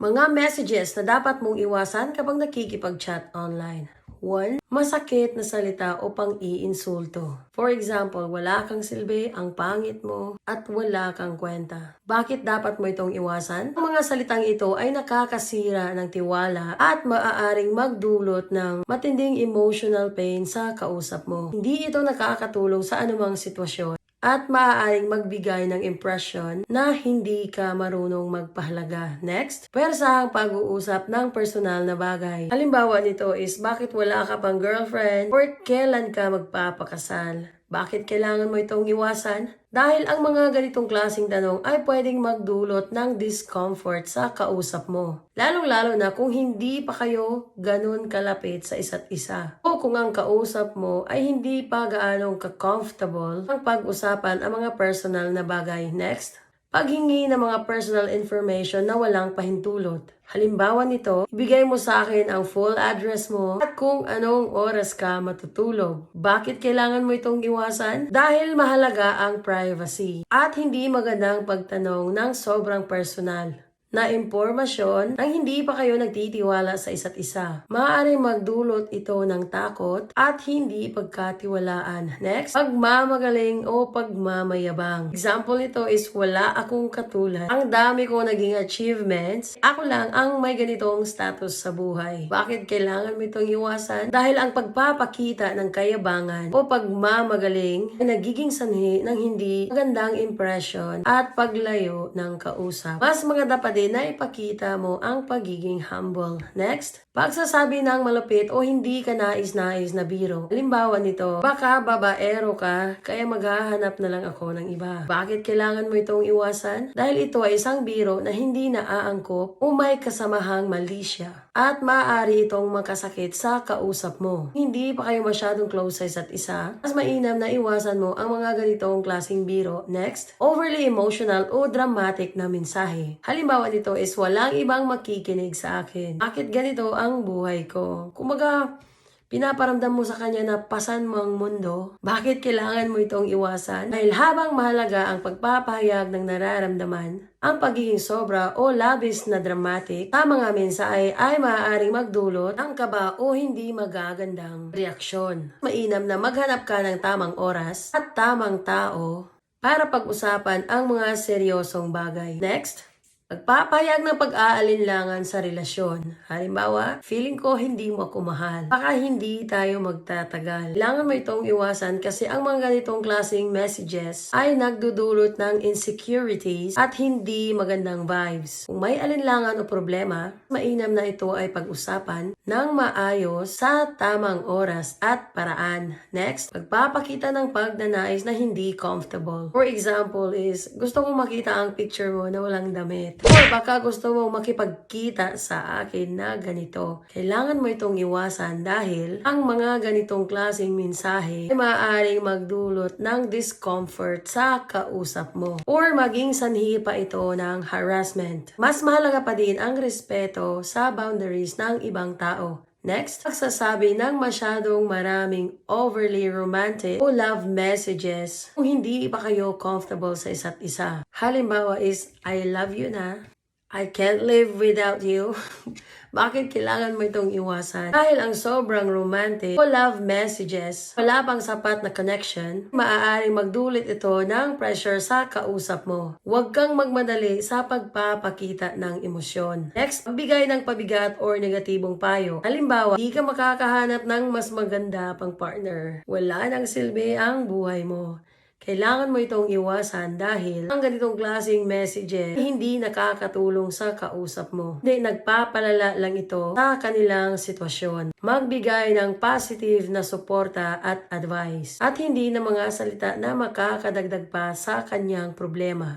Mga messages na dapat mong iwasan kapag nakikipag-chat online. 1. Masakit na salita o pang-iinsulto. For example, wala kang silbi, ang pangit mo, at wala kang kwenta. Bakit dapat mo itong iwasan? Ang mga salitang ito ay nakakasira ng tiwala at maaaring magdulot ng matinding emotional pain sa kausap mo. Hindi ito nakakatulong sa anumang sitwasyon at maaaring magbigay ng impression na hindi ka marunong magpahalaga. Next, pwersa ang pag-uusap ng personal na bagay. Halimbawa nito is bakit wala ka pang girlfriend or kailan ka magpapakasal. Bakit kailangan mo itong iwasan? Dahil ang mga ganitong klasing tanong ay pwedeng magdulot ng discomfort sa kausap mo. Lalong-lalo na kung hindi pa kayo ganun kalapit sa isa't isa. O kung ang kausap mo ay hindi pa gaanong ka-comfortable ang pag-usapan ang mga personal na bagay. Next, paghingi ng mga personal information na walang pahintulot. Halimbawa nito, ibigay mo sa akin ang full address mo at kung anong oras ka matutulog. Bakit kailangan mo itong iwasan? Dahil mahalaga ang privacy at hindi magandang pagtanong ng sobrang personal na impormasyon nang hindi pa kayo nagtitiwala sa isa't isa. Maaaring magdulot ito ng takot at hindi pagkatiwalaan. Next, pagmamagaling o pagmamayabang. Example nito is wala akong katulad. Ang dami ko naging achievements. Ako lang ang may ganitong status sa buhay. Bakit kailangan mo itong iwasan? Dahil ang pagpapakita ng kayabangan o pagmamagaling ay nagiging sanhi ng hindi magandang impression at paglayo ng kausap. Mas maganda pa din na ipakita mo ang pagiging humble. Next, pagsasabi ng malupit o hindi ka nais-nais na biro. Halimbawa nito, baka babaero ka, kaya maghahanap na lang ako ng iba. Bakit kailangan mo itong iwasan? Dahil ito ay isang biro na hindi naaangkop o may kasamahang malisya. At maaari itong makasakit sa kausap mo. Hindi pa kayo masyadong close sa isa't isa. Mas mainam na iwasan mo ang mga ganitong klaseng biro. Next, overly emotional o dramatic na mensahe. Halimbawa nito is walang ibang makikinig sa akin. Bakit ganito ang buhay ko? Kumaga, Pinaparamdam mo sa kanya na pasan mo ang mundo. Bakit kailangan mo itong iwasan? Dahil habang mahalaga ang pagpapahayag ng nararamdaman, ang pagiging sobra o labis na dramatic sa mga mensahe ay maaaring magdulot ng kaba o hindi magagandang reaksyon. Mainam na maghanap ka ng tamang oras at tamang tao para pag-usapan ang mga seryosong bagay. Next, Pagpapayag ng pag-aalinlangan sa relasyon. Halimbawa, feeling ko hindi mo ako mahal. Baka hindi tayo magtatagal. Kailangan mo itong iwasan kasi ang mga ganitong klaseng messages ay nagdudulot ng insecurities at hindi magandang vibes. Kung may alinlangan o problema, mainam na ito ay pag-usapan ng maayos sa tamang oras at paraan. Next, pagpapakita ng pagnanais na hindi comfortable. For example is, gusto kong makita ang picture mo na walang damit. Or baka gusto mo makipagkita sa akin na ganito. Kailangan mo itong iwasan dahil ang mga ganitong klaseng mensahe ay maaaring magdulot ng discomfort sa kausap mo. Or maging sanhi pa ito ng harassment. Mas mahalaga pa din ang respeto sa boundaries ng ibang tao. Next, pagsasabi ng masyadong maraming overly romantic o love messages kung hindi pa kayo comfortable sa isa't isa. Halimbawa is, I love you na, I can't live without you. Bakit kailangan mo itong iwasan? Dahil ang sobrang romantic o love messages, wala pang sapat na connection, maaaring magdulot ito ng pressure sa kausap mo. Huwag kang magmadali sa pagpapakita ng emosyon. Next, pagbigay ng pabigat or negatibong payo. Halimbawa, di ka makakahanap ng mas maganda pang partner. Wala nang silbi ang buhay mo. Kailangan mo itong iwasan dahil ang ganitong klaseng messages hindi nakakatulong sa kausap mo. Hindi, nagpapalala lang ito sa kanilang sitwasyon. Magbigay ng positive na suporta at advice at hindi ng mga salita na makakadagdag pa sa kanyang problema.